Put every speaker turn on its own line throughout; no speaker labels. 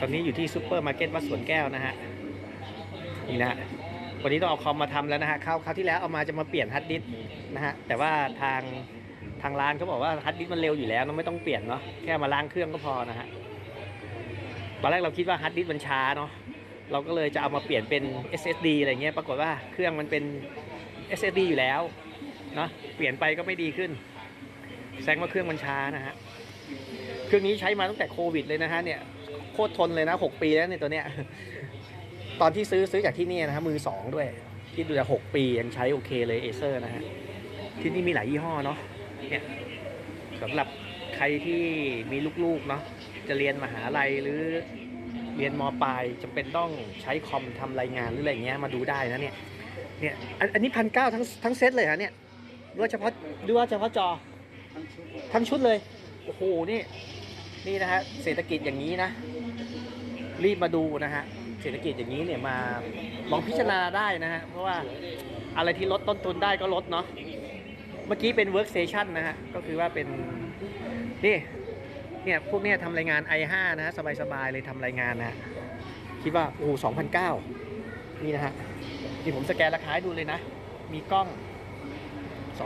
ตอนนี้อยู่ที่ซูเปอร์มาร์เก็ตวัดสวนแก้วนะฮะนี่นะวันนี้ต้องเอาคอมมาทำแล้วนะฮะคราวคราวที่แล้วเอามาจะมาเปลี่ยนฮาร์ดดิสนะฮะแต่ว่าทางทางร้านเขาบอกว่าฮาร์ดดิสก์มันเร็วอยู่แล้วเนอะไม่ต้องเปลี่ยนเนาะแค่มาล้างเครื่องก็พอนะฮะตอนแรกเราคิดว่าฮาร์ดดิสก์มันช้าเนาะเราก็เลยจะเอามาเปลี่ยนเป็น SSD อะไรเงี้ยปรากฏว่าเครื่องมันเป็น SSD อยู่แล้วเนาะเปลี่ยนไปก็ไม่ดีขึ้นแสดงว่าเครื่องมันช้านะฮะเครื่องนี้ใช้มาตั้งแต่โควิดเลยนะฮะเนี่ย โคตรทนเลยนะหกปีแล้วเนี่ยตัวเนี้ย ตอนที่ซื้อซื้อจากที่นี่นะฮะมือสองด้วยคิดดูจะหกปียังใช้โอเคเลยเอเซอร์นะฮะ ที่นี่มีหลายยี่ห้อเนาะ เนี่ยสำหรับใครที่มีลูกๆเนาะ จะเรียนมหาลัยหรือเรียนมปลายจำเป็นต้องใช้คอมทำรายงานหรืออะไรเงี้ยมาดูได้นะเนี่ย เนี่ย อันนี้พันเก้าทั้งทั้งเซตเลยฮะเนี่ยหรือว่าเฉพาะหรือว่าเฉพาะจอทั้งชุดเลย โอ้โห นี่ นี่นะฮะ เศรษฐกิจอย่างนี้นะ รีบมาดูนะฮะเศรษฐกิจอย่างนี้เนี่ยมาลองพิจารณาได้นะฮะเพราะว่าอะไรที่ลดต้นทุนได้ก็ลดเนาะเมื่อกี้เป็น workstation นะฮะก็คือว่าเป็นนี่เนี่ยพวกเนี้ยทำรายงาน i5 นะฮะสบายๆเลยทำรายงานนะฮะคิดว่าโอ้สองพันเก้านี่นะฮะนี่ผมสแกนราคาให้ดูเลยนะ มีกล้อง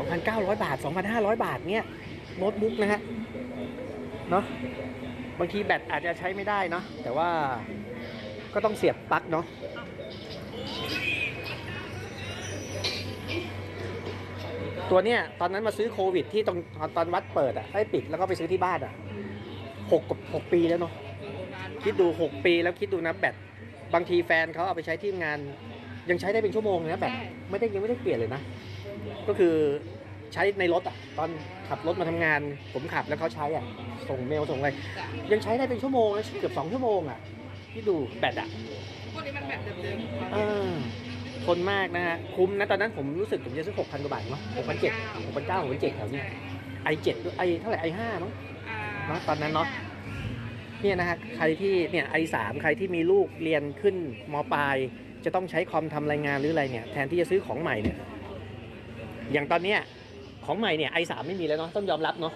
2,900 บาท 2,500 บาทเนี่ยโน้ตบุ๊กนะฮะเนาะ บางทีแบตอาจจะใช้ไม่ได้เนาะแต่ว่าก็ต้องเสียบปลั๊กเนาะตัวเนี้ยตอนนั้นมาซื้อโควิด ที่ตรงตอนวัดเปิดอะให้ปิดแล้วก็ไปซื้อที่บ้านอะหกหกปีแล้วเนาะคิดดูหกปีแล้วคิดดูนะแบตบางทีแฟนเขาเอาไปใช้ที่งาน ยังใช้ได้เป็นชั่วโมงเลยนะแบตไม่ได้ยังไม่ได้เปลี่ยนเลยนะ ก็คือ ใช้ในรถอะตอนขับรถมาทำงาน ผมขับแล้วเขาใช้อะส่งเมลส่งอะไรยังใช้ได้เป็นชั่วโมงนะเกือบสองชั่วโมงอะที่ดูแบตอะ
พวกนี้มันแบบเดิมๆของ
เอ
เรา
อทนมากนะฮะคุ้มนะตอนนั้นผมรู้สึกผมจะซื้อหกพันกว่าบาทมั้งหกพันเจ็ดหกพันเก้าหกพันเจ็ดแถวเนี้ไอเจ็ดไอเท่าไหร่ไอห้ามั้ง
อ่า
เนอะตอนนั้นเนอะเนี่ยนะฮะใครที่เนี่ยไอสามใครที่มีลูกเรียนขึ้นมปลาย จะต้องใช้คอมทำรายงานหรืออะไรเนี่ยแทนที่จะซื้อของใหม่เนี่ยอย่างตอนเนี้ย ของใหม่เนี่ยไอสามไม่มีแล้วเนาะต้องยอมรับเนาะ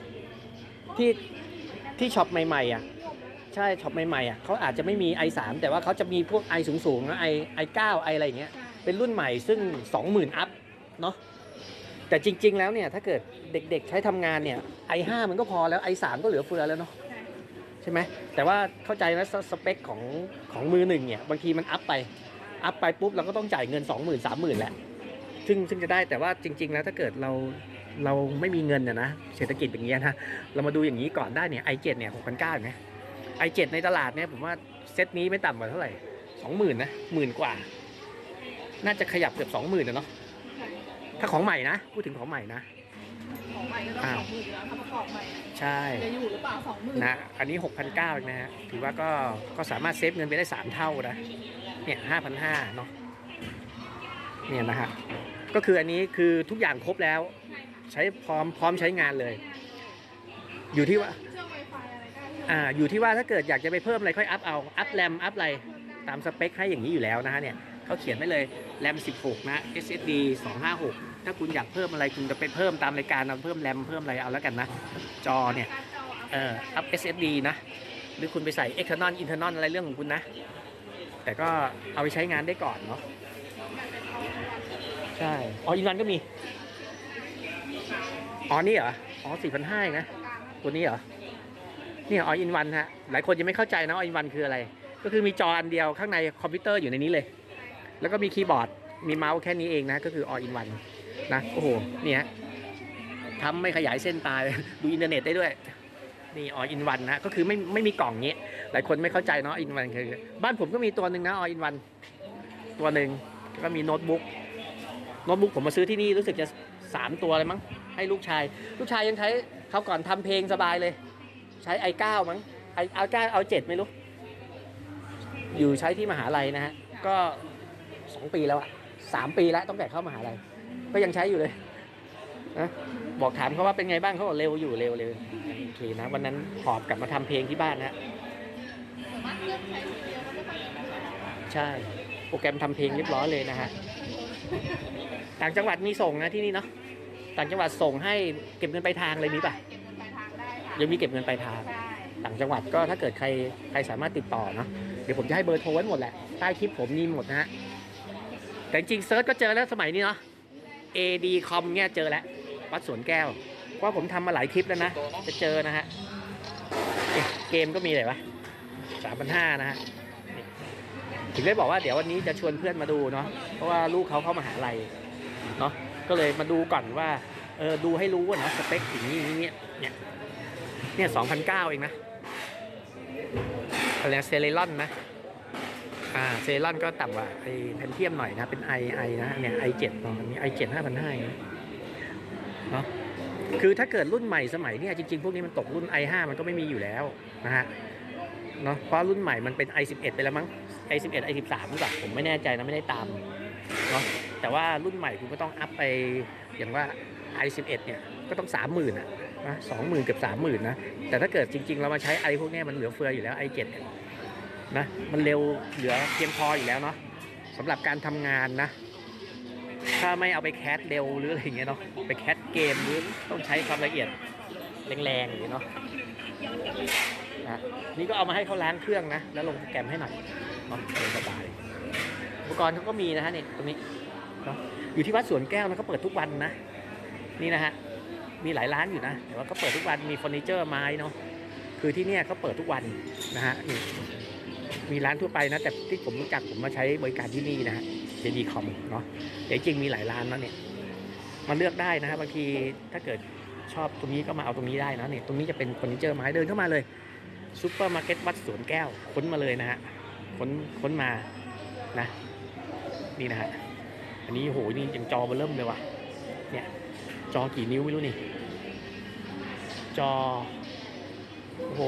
ที่ที่ช็อปใหม่ๆอะใช่ช็อปใหม่ๆอะเขาอาจจะไม่มี i3 แต่ว่าเขาจะมีพวก i สูงๆนะ i i9 i อะไรอย่างเงี้ยเป็นรุ่นใหม่ซึ่ง 20,000 อัพเนาะแต่จริง ๆ แล้วเนี่ยถ้าเกิดเด็กๆใช้ทำงานเนี่ย i5 มันก็พอแล้ว i3 ก็เหลือเฟือแล้วเนาะใช่ไหมแต่ว่าเข้าใจนะสสเปคของของมือหนึ่งเนี่ยบางทีมันอัพไปอัพไปปุ๊บเราก็ต้องจ่ายเงิน 20,000 30,000แหละ ซึ่งซึ่งจะได้แต่ว่าจริง ๆ แล้วถ้าเกิดเราเราไม่มีเงินนะนะเศรษฐกิจอย่างเงี้ยนะเรามาดูอย่างนี้ก่อนได้เนี่ย i7 เนี่ย6,900เนี่ย i7 ในตลาดเนี่ยผมว่าเซตนี้ไม่ต่ำกว่าเท่าไหร่สองหมื่นนะหมื่นกว่า น่าจะขยับเกือบสองหมื่นนะเนาะถ้าของใหม่นะพูดถึงของใหม่นะ
ของใหม่ก็ต้อง
อ่า
สองหมื่นอยู่แล้วถ้าประกอบใหม่
ใช่
จะอยู่หรือเปล่าสองหมื่น
นะอันนี้6,900เองนะฮะถือว่าก็ก็สามารถเซฟเงินไปได้3เท่านะเนี่ย5,500เนาะเนี่ยนะฮะ ก็คืออันนี้คือทุกอย่างครบแล้ว ใช้พร้อมพร้อมใช้งานเลย อยู่ที่ว่าอ่าอยู่ที่ว่าถ้าเกิดอยากจะไปเพิ่มอะไรค่อยอัพเอาอัพแรมอัพอะไรตามสเปคให้อย่างนี้อยู่แล้วนะฮะเนี่ยเขาเขียนไว้เลยแรม 16 นะ SSD 256 ถ้าคุณอยากเพิ่มอะไรคุณจะไปเพิ่มตามรายการเอาเพิ่มแรมเพิ่มอะไรเอาแล้วกันนะ จอเนี่ย
การจออัพ
เอออัพ SSD นะ หรือคุณไปใส่ external internal อะไรเรื่องของคุณนะ แต่ก็เอาไปใช้งานได้ก่อนเนาะ
แบบเป็นเอาวัน
ใช่ อ๋ออินวันก็มี อ๋อ นี่เหรอ อ๋อสี่พันห้านะ
กลาง
ตัวนี้เหรอ เนี่ยออินวันฮะ หลายคนยังไม่เข้าใจนะออินวันคืออะไร ก็คือมีจออันเดียวข้างในคอมพิวเตอร์อยู่ในนี้เลย แล้วก็มีคีย์บอร์ด มีเมาส์แค่นี้เองนะ ก็คือออินวันนะ โอ้โห เนี่ยทำไม่ขยายเส้นตายดูอินเทอร์เน็ตได้ด้วยนี่ออินวันนะก็คือไม่ไม่มีกล่องเงี้ยหลายคนไม่เข้าใจเนาะอินวันคือ บ้านผมก็มีตัวหนึ่งนะออินวันตัวหนึ่งแล้วก็มีโน้ตบุ๊ก โน้ตบุ๊กผมมาซื้อที่นี่รู้สึกจะสามตัวเลยมั้ง ให้ลูกชาย ลูกชายยังใช้เขาก่อนทำเพลงสบายเลย ใช้ i9 มั้งไอเอาเก้าเอาเจ็ดไม่รู้ อยู่ใช้ที่มหาลัยนะฮะ ก็สองปีแล้วอะสามปีแล้วตั้งแต่เข้ามหาลัยก็ยังใช้อยู่เลยนะบอกถามเขาว่าเป็นไงบ้างเขาบอกเร็วอยู่เร็วเร็วโอเคนะ วันนั้นหอบกลับมาทำเพลงที่บ้านนะ
ใช่
โปรแกรมทำเพลงเรียบร้อยเลยนะฮะ ต่างจังหวัดมีส่งนะที่นี่เนาะต่างจังหวัดส่งให้เก็บเงินปลายทางเลยมีป่ะ
เก็บเงินปลายทางได้ค่ะ
ยังมีเก็บเงินปลายทาง
ใช่
ต่างจังหวัดก็ถ้าเกิดใครใครสามารถติดต่อเนาะเดี๋ยวผมจะให้เบอร์โทรไว้หมดแหละใต้คลิปผมมีหมดนะฮะแต่จริงๆเซิร์ชก็เจอแล้วสมัยนี้เนาะ AD com เนี่ยเจอแล้ววัดสวนแก้วเพราะผมทำมาหลายคลิปแล้วนะจะเจอนะฮะเอ๊ะเกมก็มีอะไรวะสามพันห้านะฮะนี่ถึงได้บอกว่าเดี๋ยววันนี้จะชวนเพื่อนมาดูเนาะเพราะว่าลูกเขาเข้ามาหาลัย เนาะก็เลยมาดูก่อนว่าเออดูให้รู้ว่าเนาะสเปคอย่างนี้อย่างนี้เนี่ยเนี่ยสองพันเก้าเองนะอะไรเซเลรอนนะอ่าเซเลรอนก็ต่ำกว่าไอแพนเทียมหน่อยนะเป็นไอไอนะเนี่ยไอเจ็ดตรงนี้ไอเจ็ดห้าพันห้าเนาะคือถ้าเกิดรุ่นใหม่สมัยเนี่ยจริงๆ พวกนี้มันตกรุ่น i5 มันก็ไม่มีอยู่แล้วนะฮะเนาะเพราะรุ่นใหม่มันเป็น i11 ไปแล้วมั้ง i11 i13 หรือเปล่าผมไม่แน่ใจนะไม่ได้ตาม เนาะแต่ว่ารุ่นใหม่คุณก็ต้องอัพไปอย่างว่า i11 เนี่ยก็ต้อง 30,000อะนะ20,000เกือบ30,000นนะ แต่ถ้าเกิดจริง ๆ เรามาใช้ i พวกนี้มันเหลือเฟืออยู่แล้ว i7 เนี่ยนะมันเร็วเหลือเพียงพออยู่แล้วเนาะสำหรับการทำงานนะ ถ้าไม่เอาไปแคสเร็วหรืออะไรเงี้ยเนาะไปแคสเกมหรือต้องใช้ความละเอียดแรงๆอย่างเงี้ยเนาะนี่ก็เอามาให้เขาล้างเครื่องนะ แล้วลงโปรแกรมให้หน่อยเนาะสบาย ปกรณ์เขาก็มีนะฮะนี่ตรงนี้เนาะอยู่ที่วัดสวนแก้วนะเขาเปิดทุกวันนะ นี่นะฮะมีหลายร้านอยู่นะแต่ว่าก็เปิดทุกวันมีเฟอร์นิเจอร์ไม้เนาะคือที่เนี่ยเขาเปิดทุกวันนะฮะนี่มีร้านทั่วไปนะ แต่ที่ผมรู้จักผมมาใช้บริการที่นี่นะฮะเจดีคอมเนาะแต่จริงมีหลายร้านแล้วเนี่ยมาเลือกได้นะฮะบางทีถ้าเกิดชอบตรงนี้ก็มาเอาตรงนี้ได้นะเนี่ยตรงนี้จะเป็นเฟอร์นิเจอร์ไม้เดินเข้ามาเลยซูเปอร์มาร์เก็ตวัดสวนแก้วค้นมาเลยนะฮะค้นค้นมานะ นี่นะฮะอันนี้โหนี่ยังจอเบอร์เริ่มเลยว่ะเนี่ยจอกี่นิ้วไม่รู้นี่จอโอ้โห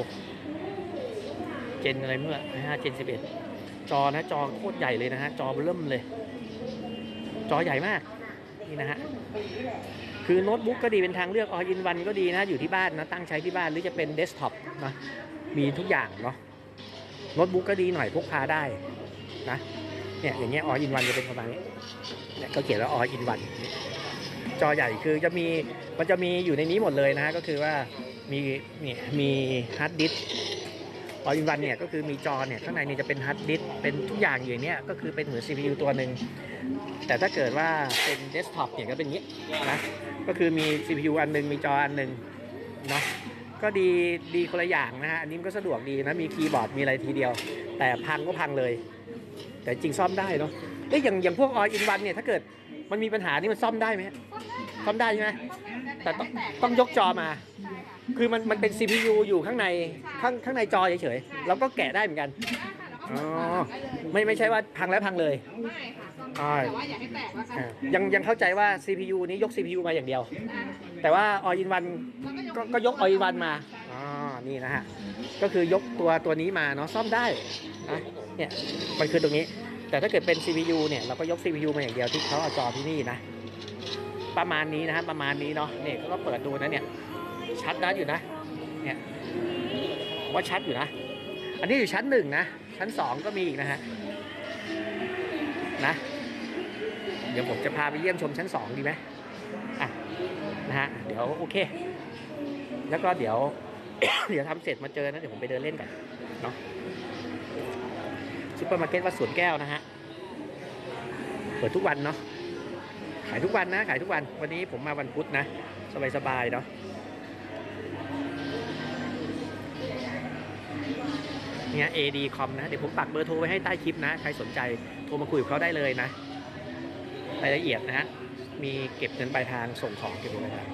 เจนอะไรเมื่อห้าเจนสิบเอ็ดจอนะจอโคตรใหญ่เลยนะฮะจอเบอร์เริ่มเลย จอใหญ่มากนี่นะฮะคือโน้ตบุ๊กก็ดีเป็นทางเลือกออินวันก็ดีนะอยู่ที่บ้านนะตั้งใช้ที่บ้านหรือจะเป็นเดสก์ท็อปนะมีทุกอย่างเนาะโน้ตบุ๊กก็ดีหน่อยพกพาได้นะ เนี่ยอย่างเงี้ยออินวันจะเป็นประมาณนี้เนี่ยก็เขียนว่าออินวันจอใหญ่คือจะมีมันจะมีอยู่ในนี้หมดเลยนะฮะก็คือว่ามีเนี่ยมีฮาร์ดดิสออินวันเนี่ยก็คือมีจอเนี่ยข้างในนี่จะเป็นฮาร์ดดิสเป็นทุกอย่างอยู่เนี้ยก็คือเป็นเหมือน CPU ตัวหนึ่งแต่ถ้าเกิดว่าเป็นเดสก์ท็อปเนี่ยก็เป็นอย่างนี้นะก็คือมี CPU อันหนึงมีจออันหนึงเนาะก็ดีดีคนละอย่างนะฮะอันนี้มันก็สะดวกดีนะมีคีย์บอร์ดมีอะไรทีเดียว แต่พังก็พังเลย แต่จริงซ่อมได้เนาะเอ้ยอย่างอย่างพวกออินวันเนี่ยถ้าเกิดมันมีปัญหานี่มันซ่อมได้ไหมฮะซ่อมได้ใช่ไหมแต่ต้องต้องยกจอมา
ใช่ค่ะ
คือมันมันเป็น CPU อยู่ข้างในข้างข้างในจอเฉยๆแล้วก็แกะได้เหมือนกัน
ได้ค่ะแล้วก็หมุนมาได้เลย
ไม่ไม่ใช่ว่าพังแล้วพังเลย
ไม่ค่ะซ่อม
อ่า
ได้แต่ว่าอย่าให้แตกแล้วกัน
อะยังยังเข้าใจว่า CPU นี้ยก CPU มาอย่างเดียว
อ่า
แต่ว่า All in One ก็ก็ยก All in One มาอ๋อนี่นะฮะก็คือยกตัวตัวนี้มาเนาะซ่อมได้นะ เนี่ยมันคือตรงนี้ แต่ถ้าเกิดเป็น CPU เนี่ยเราก็ยก CPU มาอย่างเดียวที่เขาเอาจอที่นี่นะ ประมาณนี้นะฮะประมาณนี้เนาะเนี่ยเขาก็เปิดดูนะเนี่ยชัดนะอยู่นะเนี่ยว่าชัดอยู่นะ อันนี้อยู่ชั้นหนึ่งนะ ชั้นสองก็มีอีกนะฮะนะ เดี๋ยวผมจะพาไปเยี่ยมชมชั้นสองดีไหมอะนะฮะเดี๋ยวโอเค แล้วก็เดี๋ยว เดี๋ยวทำเสร็จมาเจอนะเดี๋ยวผมไปเดินเล่นกันเนาะ ซูเปอร์มาร์เก็ตวัดสวนแก้วนะฮะ เปิดทุกวันเนาะ ขายทุกวันนะ ขายทุกวัน วันนี้ผมมาวันพุธนะ สบายๆเนาะเนี่ย AD com นะ เดี๋ยวผมปักเบอร์โทรไว้ให้ใต้คลิปนะ ใครสนใจโทรมาคุยกับเขาได้เลยนะ รายละเอียดนะฮะ มีเก็บเงินปลายทางส่งของเก็บเงินปลายทาง